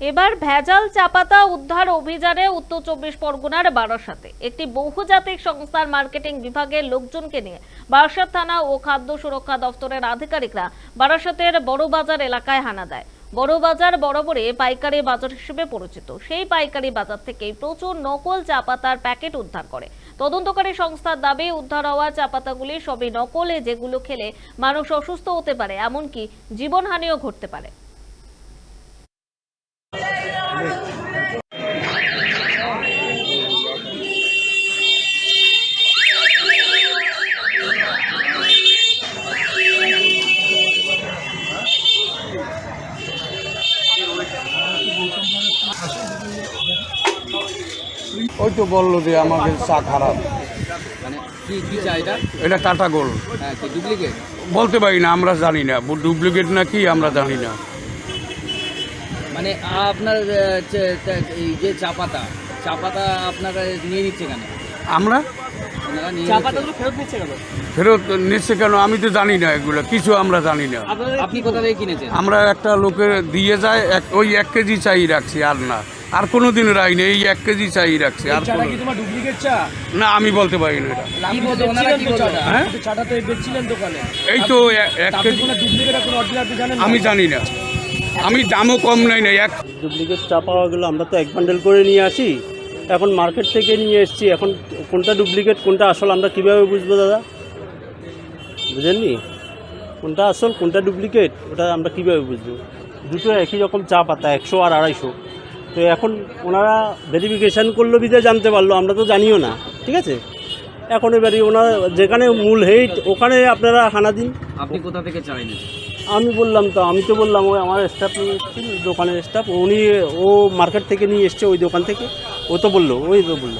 এবার ভেজাল চাপাতা উদ্ধার অভিযানে উত্তর চব্বিশ পরগনার বারাসাতে। একটি বহুজাতিক সংস্থার মার্কেটিং বিভাগের লোকজনকে নিয়ে বারাসাত থানা ও খাদ্য সুরক্ষা দফতরের আধিকারিকরা বারাসাতের বড়বাজার এলাকায় হানা দেয়। বড়বাজার বরাবরে পাইকারি বাজার হিসেবে পরিচিত। সেই পাইকারি বাজার থেকেই প্রচুর নকল চা পাতার প্যাকেট উদ্ধার করে। তদন্তকারী সংস্থার দাবি, উদ্ধার হওয়া চা পাতাগুলি সবই নকলে যেগুলো খেলে মানুষ অসুস্থ হতে পারে, এমনকি জীবনহানিও ঘটতে পারে। ওই তো বলল যে আমাকে চা খারাপ। মানে কি কি চাই এটা? এটা টাটা গোল হ্যাঁ কি ডুপ্লিকেট বলতে পারি না আমরা জানি না। ডুপ্লিকেট না কি আমরা জানি না। মানে আপনার এই যে চা পাতা চা পাতা আপনারা নিয়ে নিচ্ছে কেন? আমরা? ফেরত নিচ্ছে কেন? আমি তো জানি না এগুলো কিছু আমরা জানি না। আপনি কোথা থেকে কিনেছেন? আমরা একটা লোকের দিয়ে যায় এক ওই এক কেজি চাই রাখছি আর না। আর কোনো দিন রাইনি এই এক কেজি চাই রাখছে আর কোনো- কি তোমার ডুপ্লিকেট চা? না আমি বলতে পারি না এটা। কি বলতো ওনারা কি বলতো হ্যাঁ? চাটা তো বেচছিলেন দোকানে। এই তো এক কেজি কোনো ডুপ্লিকেট কোনো অরিজিনাল জানেন না? আমি জানি না। আমি দামও কম নাই না এক ডুপ্লিকেট চা পাওয়া গেলো আমরা তো এক বান্ডেল করে নিয়ে আসি। এখন মার্কেট থেকে নিয়ে এসেছি এখন কোনটা ডুপ্লিকেট কোনটা আসল আমরা কীভাবে বুঝব দাদা? বুঝেননি? কোনটা আসল কোনটা ডুপ্লিকেট ওটা আমরা কীভাবে বুঝব? দুটো একই রকম চা পাতা একশো আর আড়াইশো। তো এখন ওনারা ভেরিফিকেশান করল বিদে জানতে পারল আমরা তো জানিও না ঠিক আছে? এখন এবারে ওনার যেখানে মূল হেট ওখানে আপনারা হানা দিন। আপনি কোথা থেকে চাইলেন? আমি বললাম তো আমি তো বললাম ওই আমার স্টাফ দোকানের স্টাফ উনি ও মার্কেট থেকে নিয়ে এসছে ওই দোকান থেকে। ও তো বলল ওই তো বলল।